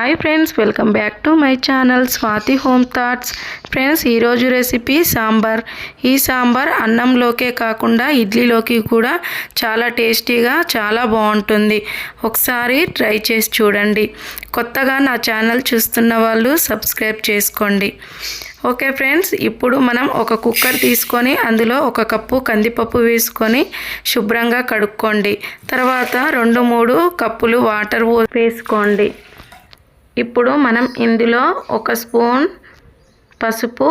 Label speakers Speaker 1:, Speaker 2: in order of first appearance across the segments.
Speaker 1: Hi friends welcome back to my channel Swathi home thoughts friends ఈరోజు recipe sambar. ఈ సాంబార్ అన్నంలోకే కాకుండా ఇడ్లీలోకి కూడా చాలా టేస్టీగా చాలా బాగుంటుంది. ఒకసారి ట్రై చేసి చూడండి. కొత్తగా నా ఛానల్ చూస్తున్న వాళ్ళు సబ్స్క్రైబ్ చేసుకోండి. ఓకే ఫ్రెండ్స్ ఇప్పుడు మనం ఒక కుక్కర్ తీసుకొని అందులో ఒక కప్పు కందిపప్పు వేసుకొని శుభ్రంగా కడుక్కోండి. తర్వాత రెండు మూడు కప్పులు వాటర్ వేసుకోండి. ఇప్పుడు మనం ఇందులో ఒక స్పూన్ పసుపు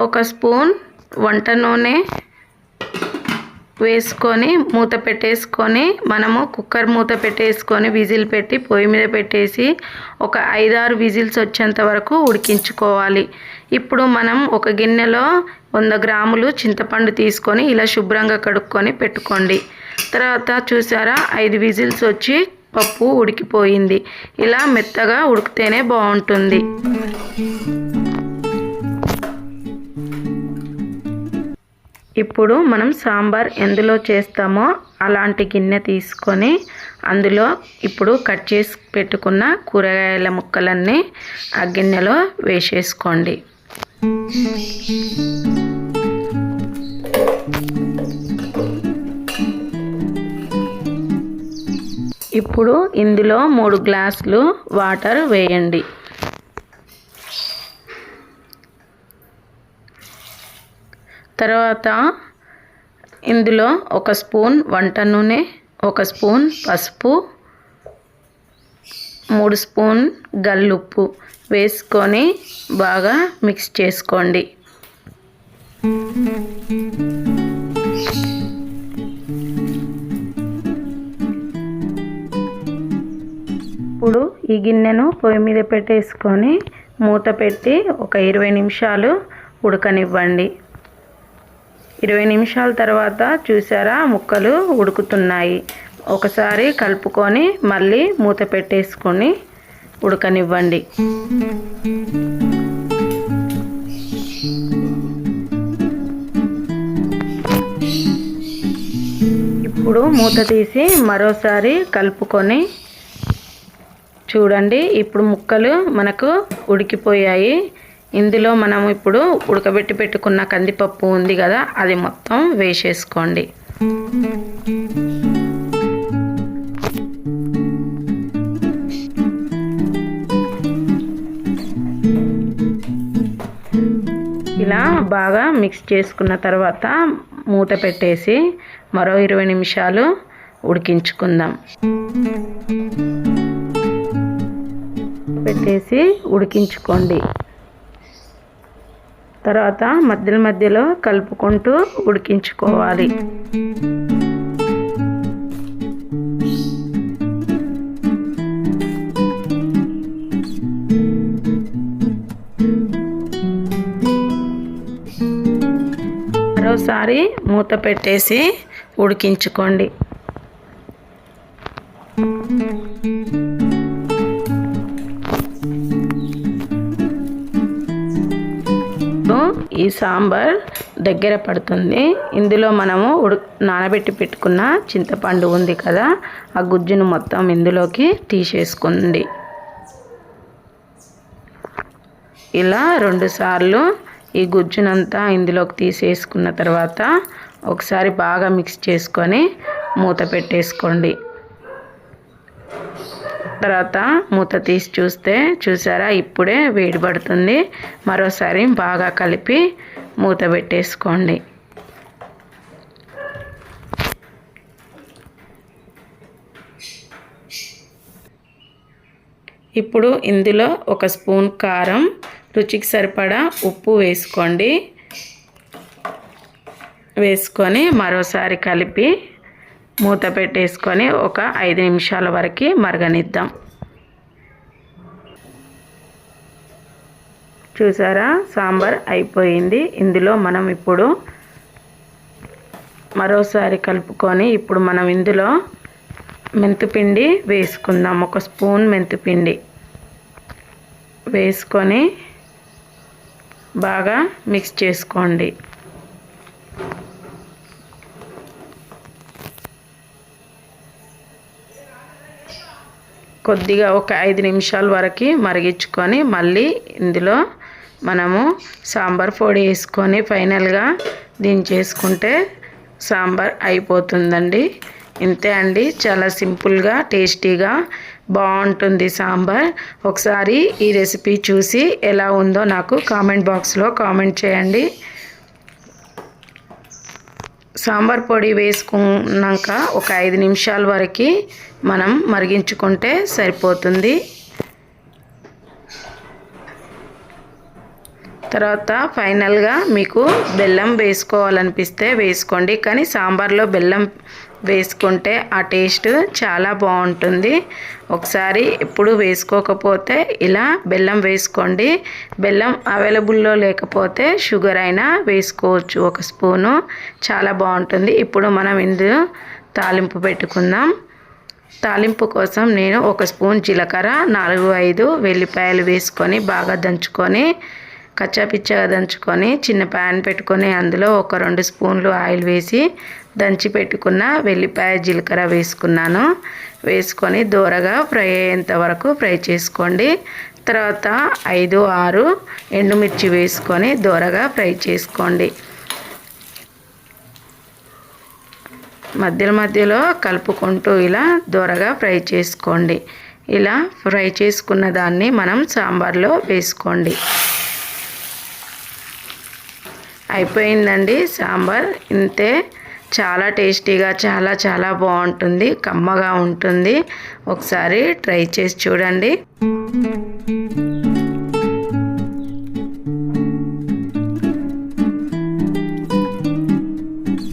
Speaker 1: ఒక స్పూన్ వంట నూనె వేసుకొని మూత పెట్టేసుకొని మనము కుక్కర్ మూత పెట్టేసుకొని విజిల్ పెట్టి పొయ్యి మీద పెట్టేసి ఒక ఐదారు విజిల్స్ వచ్చేంత వరకు ఉడికించుకోవాలి. ఇప్పుడు మనం ఒక గిన్నెలో వంద గ్రాములు చింతపండు తీసుకొని ఇలా శుభ్రంగా కడుక్కొని పెట్టుకోండి. తర్వాత చూసారా ఐదు విజిల్స్ వచ్చి పప్పు ఉడికిపోయింది. ఇలా మెత్తగా ఉడికితేనే బాగుంటుంది. ఇప్పుడు మనం సాంబార్ ఎందులో చేస్తామో అలాంటి గిన్నె తీసుకొని అందులో ఇప్పుడు కట్ చేసి పెట్టుకున్న కూరగాయల ముక్కలన్నీ ఆ గిన్నెలో వేసేసుకోండి. ఇప్పుడు ఇందులో మూడు గ్లాసులు వాటర్ వేయండి. తర్వాత ఇందులో ఒక స్పూన్ వంట నూనె ఒక స్పూన్ పసుపు మూడు స్పూన్ గల్లుప్పు వేసుకొని బాగా మిక్స్ చేసుకోండి. ఈ గిన్నెను పొయ్యి మీద పెట్టేసుకొని మూత పెట్టి ఒక ఇరవై నిమిషాలు ఉడకనివ్వండి. ఇరవై నిమిషాల తర్వాత చూసారా ముక్కలు ఉడుకుతున్నాయి. ఒకసారి కలుపుకొని మళ్ళీ మూత పెట్టేసుకొని ఉడకనివ్వండి. ఇప్పుడు మూత తీసి మరోసారి కలుపుకొని చూడండి ఇప్పుడు ముక్కలు మనకు ఉడికిపోయాయి. ఇందులో మనం ఇప్పుడు ఉడకబెట్టి పెట్టుకున్న కందిపప్పు ఉంది కదా అది మొత్తం వేసేసుకోండి. ఇలా బాగా మిక్స్ చేసుకున్న తర్వాత మూత పెట్టేసి మరో ఇరవై నిమిషాలు ఉడికించుకుందాం. పెట్టేసి ఉడికించుకోండి. తర్వాత మధ్యలో మధ్యలో కలుపుకుంటూ ఉడికించుకోవాలి. మరోసారి మూత పెట్టేసి ఉడికించుకోండి. ఈ సాంబార్ దగ్గర పడుతుంది. ఇందులో మనము ఉడు నానబెట్టి పెట్టుకున్న చింతపండు ఉంది కదా ఆ గుజ్జును మొత్తం ఇందులోకి తీసేసుకోండి. ఇలా రెండుసార్లు ఈ గుజ్జునంతా ఇందులోకి తీసేసుకున్న తర్వాత ఒకసారి బాగా మిక్స్ చేసుకొని మూత పెట్టేసుకోండి. తర్వాత మూత తీసి చూస్తే చూసారా? ఇప్పుడే వేడి పడుతుంది. మరోసారి బాగా కలిపి మూత పెట్టేసుకోండి. ఇప్పుడు ఇందులో ఒక స్పూన్ కారం రుచికి సరిపడా ఉప్పు వేసుకోండి. వేసుకొని మరోసారి కలిపి మూత పెట్టేసుకొని ఒక ఐదు నిమిషాల వరకు మరగనిద్దాం. చూసారా? సాంబార్ అయిపోయింది. ఇందులో మనం ఇప్పుడు మరోసారి కలుపుకొని ఇప్పుడు మనం ఇందులో మెంతిపిండి వేసుకుందాం. ఒక స్పూన్ మెంతిపిండి వేసుకొని బాగా మిక్స్ చేసుకోండి. కొద్దిగా ఒక ఐదు నిమిషాల వరకు మరిగించుకొని మళ్ళీ ఇందులో మనము సాంబార్ పొడి వేసుకొని ఫైనల్గా దించేసుకుంటే సాంబార్ అయిపోతుందండి. ఇంతే అండి. చాలా సింపుల్గా టేస్టీగా బాగుంటుంది సాంబార్. ఒకసారి ఈ రెసిపీ చూసి ఎలా ఉందో నాకు కామెంట్ బాక్స్లో కామెంట్ చేయండి. సాంబార్ పొడి వేసుకున్నాక ఒక ఐదు నిమిషాల వరకు మనం మరిగించుకుంటే సరిపోతుంది. తర్వాత ఫైనల్గా మీకు బెల్లం వేసుకోవాలనిపిస్తే వేసుకోండి. కానీ సాంబార్లో బెల్లం వేసుకుంటే ఆ టేస్ట్ చాలా బాగుంటుంది. ఒకసారి ఎప్పుడు వేసుకోకపోతే ఇలా బెల్లం వేసుకోండి. బెల్లం అవైలబుల్లో లేకపోతే షుగర్ అయినా వేసుకోవచ్చు ఒక స్పూను. చాలా బాగుంటుంది. ఇప్పుడు మనం ఇందులో తాలింపు పెట్టుకుందాం. తాలింపు కోసం నేను ఒక స్పూన్ జీలకర్ర నాలుగు ఐదు వెల్లిపాయలు వేసుకొని బాగా దంచుకొని కచ్చాపిచ్చగా దంచుకొని చిన్న ప్యాన్ పెట్టుకొని అందులో ఒక రెండు స్పూన్లు ఆయిల్ వేసి దంచి పెట్టుకున్న వెల్లిపాయ జీలకర్ర వేసుకున్నాను. వేసుకొని దూరగా ఫ్రై అయ్యేంత వరకు ఫ్రై చేసుకోండి. తర్వాత ఐదు ఆరు ఎండుమిర్చి వేసుకొని దూరగా ఫ్రై చేసుకోండి. మధ్యలో మధ్యలో కలుపుకుంటూ ఇలా దూరగా ఫ్రై చేసుకోండి. ఇలా ఫ్రై చేసుకున్న దాన్ని మనం సాంబార్లో వేసుకోండి. అయిపోయిందండి సాంబార్. ఇంతే. చాలా టేస్టీగా చాలా చాలా బాగుంటుంది. కమ్మగా ఉంటుంది. ఒకసారి ట్రై చేసి చూడండి.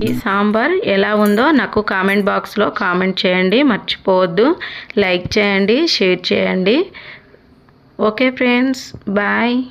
Speaker 1: ఈ సాంబార్ ఎలా ఉందో నాకు కామెంట్ బాక్స్లో కామెంట్ చేయండి. మర్చిపోవద్దు. లైక్ చేయండి షేర్ చేయండి. Okay friends. బాయ్.